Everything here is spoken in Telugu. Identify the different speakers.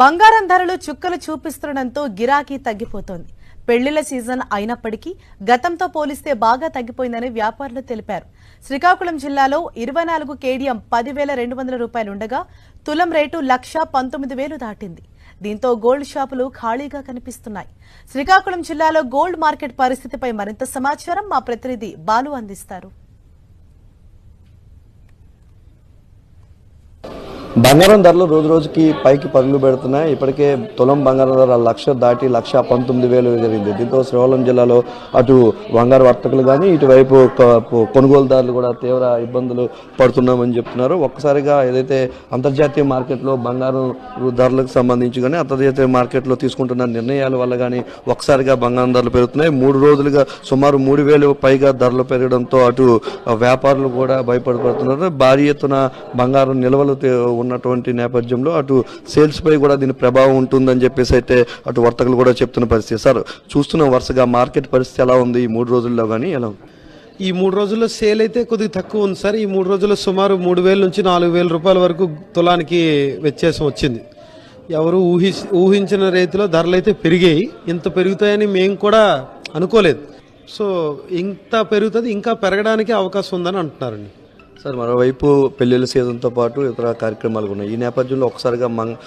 Speaker 1: బంగారం ధరలు చుక్కలు చూపిస్తుండటంతో గిరాకీ తగ్గిపోతోంది. పెళ్ళిళ్ళ సీజన్ అయినప్పటికీ గతంతో పోలిస్తే బాగా తగ్గిపోయిందని వ్యాపారులు తెలిపారు. శ్రీకాకుళం జిల్లాలో ఇరవై నాలుగు కేడిఎం పదివేల రెండు వందల రూపాయలుండగా తులం రేటు లక్ష పంతొమ్మిది వేలు దాటింది. దీంతో గోల్డ్ షాపులు ఖాళీగా కనిపిస్తున్నాయి. శ్రీకాకుళం జిల్లాలో గోల్డ్ మార్కెట్ పరిస్థితిపై మరింత సమాచారం మా ప్రతినిధి బాలు అందిస్తారు.
Speaker 2: బంగారం ధరలు రోజు రోజుకి పైకి పరుగులు పెడుతున్నాయి. ఇప్పటికే తులం బంగారం ధర లక్ష దాటి లక్ష పంతొమ్మిది వేలు జరిగింది దీంతో శ్రీకాకుళం జిల్లాలో అటు బంగారు వర్తకులు కానీ ఇటువైపు కొనుగోలుదారులు కూడా తీవ్ర ఇబ్బందులు పడుతున్నామని చెప్తున్నారు. ఒక్కసారిగా ఏదైతే అంతర్జాతీయ మార్కెట్లో బంగారం ధరలకు సంబంధించి కానీ అంతర్జాతీయ మార్కెట్లో తీసుకుంటున్న నిర్ణయాల వల్ల కానీ ఒక్కసారిగా బంగారం ధరలు పెరుగుతున్నాయి. మూడు రోజులుగా సుమారు మూడు వేలు పైగా ధరలు పెరగడంతో అటు వ్యాపారులు కూడా భయపడిపడుతున్నారు భారీ ఎత్తున బంగారం నిల్వలు ఉన్నటువంటి నేపథ్యంలో అటు సేల్స్ పై కూడా దీని ప్రభావం ఉంటుందని చెప్పేసి అయితే అటు వర్తకులు కూడా చెప్తున్న పరిస్థితి. సార్ చూస్తున్న వరుసగా మార్కెట్ పరిస్థితి ఎలా ఉంది ఈ మూడు రోజుల్లో కానీ ఎలా ఉంది?
Speaker 3: ఈ మూడు రోజుల్లో సేల్ అయితే కొద్దిగా తక్కువ ఉంది సార్. ఈ మూడు రోజుల్లో సుమారు మూడు వేల నుంచి నాలుగు వేల రూపాయల వరకు తులానికి వ్యత్యాసం వచ్చింది. ఎవరు ఊహి ఊహించిన రీతిలో ధరలు అయితే పెరిగాయి. ఇంత పెరుగుతాయని మేము కూడా అనుకోలేదు. సో ఇంత పెరుగుతుంది ఇంకా పెరగడానికి అవకాశం ఉందని అంటున్నారండి.
Speaker 2: సార్ మరోవైపు పెళ్ళిళ్ళ సీజన్తో పాటు ఇతర కార్యక్రమాలు ఉన్నాయి. ఈ నేపథ్యంలో ఒకసారిగా మంగ